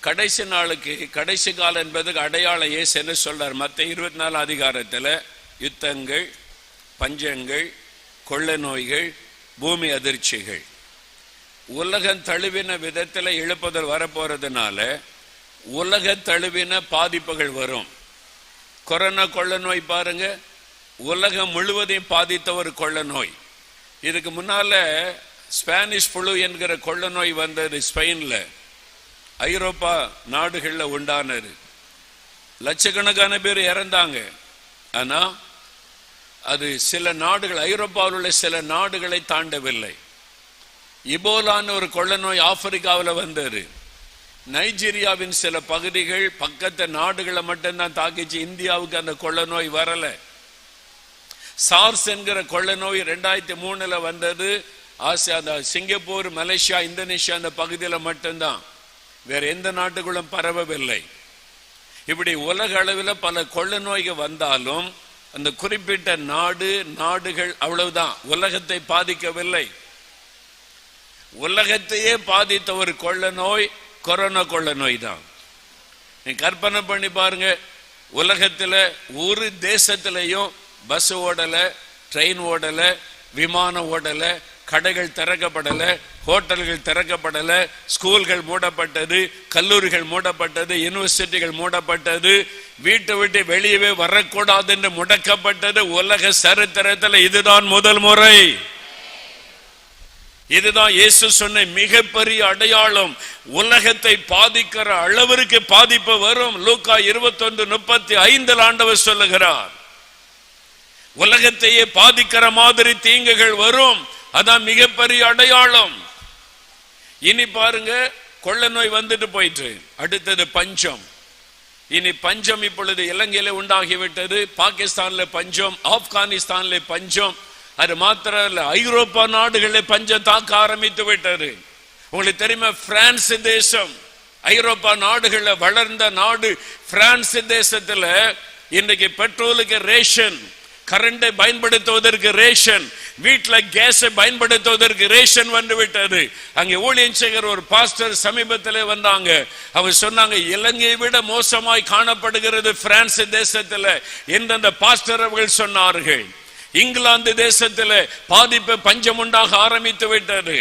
கடைசி நாளுக்கு கடைசி காலம் என்பதுக்கு அடையாளம் ஏசு என்ன சொல்றார்? மற்ற இருபத்தி நாலு அதிகாரத்தில் யுத்தங்கள் பஞ்சங்கள் கொள்ள நோய்கள் பூமி அதிர்ச்சிகள். உலகம் தழுவின விதத்தில் இழுப்புதல் வரப்போறதுனால உலக தழுவின பாதிப்புகள் வரும். கொரோனா கொள்ள நோய் பாருங்க. உலகம் முழுவதையும் பாதித்த ஒரு கொள்ள நோய். இதுக்கு முன்னால ஸ்பானிஷ் புழு என்கிற கொள்ள நோய் வந்தது ஸ்பெயின்ல. ஐரோப்பா நாடுகளில் உண்டானது. லட்சக்கணக்கான பேர் இறந்தாங்க. ஆனால் அது சில நாடுகள் ஐரோப்பாவில் உள்ள சில நாடுகளை தாண்டவில்லை. இபோலான்னு ஒரு கொள்ள நோய் ஆப்பிரிக்காவில் வந்தது. நைஜீரியாவின் சில பகுதிகள் பக்கத்து நாடுகளை மட்டும்தான் தாக்கிச்சு. இந்தியாவுக்கு அந்த கொள்ள நோய் வரலை. சார்ஸ் என்கிற கொள்ள நோய் ரெண்டாயிரத்தி மூணில் வந்தது. ஆசியா சிங்கப்பூர் மலேசியா இந்தோனேஷியா அந்த பகுதியில் மட்டும்தான். வேற எந்த நாட்டுக்குள்ளும் பரவவில்லை. இப்படி உலக அளவில் பல கொள்ள நோய்கள் வந்தாலும் அந்த குறிப்பிட்ட நாடு நாடுகள் அவ்வளவுதான். உலகத்தை பாதிக்கவில்லை. உலகத்தையே பாதித்த ஒரு கொள்ள நோய் கொரோனா கொள்ள நோய் தான் நீ கற்பனை பண்ணி பாருங்க. உலகத்துல ஒரு தேசத்திலையும் பஸ் ஓடலை ட்ரெயின் ஓடலை விமானம் ஓடலை கடைகள் திறக்கப்படல ஹோட்டல்கள் திறக்கப்படல ஸ்கூல்கள் மூடப்பட்டது கல்லூரிகள் மூடப்பட்டது யூனிவர்சிட்டிகள் மூடப்பட்டது வீட்டை விட்டு வெளியவே வரக்கூடாது என்று முடக்கப்பட்டது உலக சரித்திரத்தில் இதுதான் முதல் முறை. இதுதான் இயேசு சொன்ன மிகப்பெரிய அடையாளம். உலகத்தை பாதிக்கிற அளவிற்கு பாதிப்பு வரும். லூக்கா இருபத்தொன்று முப்பத்தி ஐந்தில் ஆண்டவர் சொல்லுகிறார். உலகத்தையே பாதிக்கிற மாதிரி தீங்குகள் வரும். அதான் மிகப்பெரிய அடையாளம். இனி பாருங்க கொள்ள நோய் வந்துட்டு போயிட்டு அடுத்தது பஞ்சம். இனி பஞ்சம் இப்பொழுது இலங்கையில உண்டாகிவிட்டது பாகிஸ்தான்ல பஞ்சம் ஆப்கானிஸ்தான்ல பஞ்சம். அது மாத்திரம் இல்ல ஐரோப்பா நாடுகளில் பஞ்சம் தாக்க ஆரம்பித்து விட்டது. உங்களுக்கு தெரியுமா பிரான்ஸ் தேசம். ஐரோப்பா நாடுகளில் வளர்ந்த நாடு பிரான்ஸ் தேசத்துல இன்றைக்கு பெட்ரோலுக்கு ரேஷன் கரண்டை பயன்படுத்துவதற்கு ரேஷன் வீட்டில் கேஸை பயன்படுத்துவதற்கு ரேஷன் வந்து விட்டது. அங்கே ஊழியன் செய்கிற ஒரு பாஸ்டர் சமீபத்தில் வந்தாங்க. அவர் சொன்னாங்க இலங்கையை விட மோசமாய் காணப்படுகிறது பிரான்ஸ் தேசத்தில் எந்தெந்த பாஸ்டர் அவர்கள் சொன்னார்கள். இங்கிலாந்து தேசத்தில் பாதிப்பு பஞ்சம் உண்டாக ஆரம்பித்து விட்டது.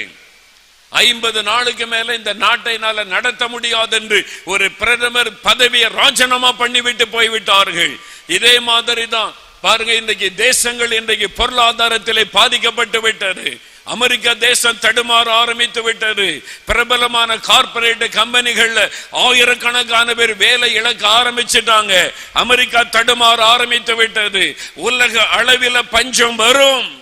ஐம்பது நாளுக்கு மேல இந்த நாட்டை நடத்த முடியாது என்று ஒரு பிரதமர் பதவியை ராஜினாமா பண்ணிவிட்டு போய்விட்டார்கள். இதே மாதிரி தான் பாருங்க இன்றைக்கு தேசங்கள் இன்றைக்கு பொருளாதாரத்திலே பாதிக்கப்பட்டு விட்டது. அமெரிக்க தேசம் தடுமாற ஆரம்பித்து விட்டது. பிரபலமான கார்பரேட் கம்பெனிகள்ல ஆயிரக்கணக்கான பேர் வேலை இழக்க ஆரம்பிச்சிட்டாங்க. அமெரிக்கா தடுமாற ஆரம்பித்து விட்டது. உலக அளவில் பஞ்சம் வரும்.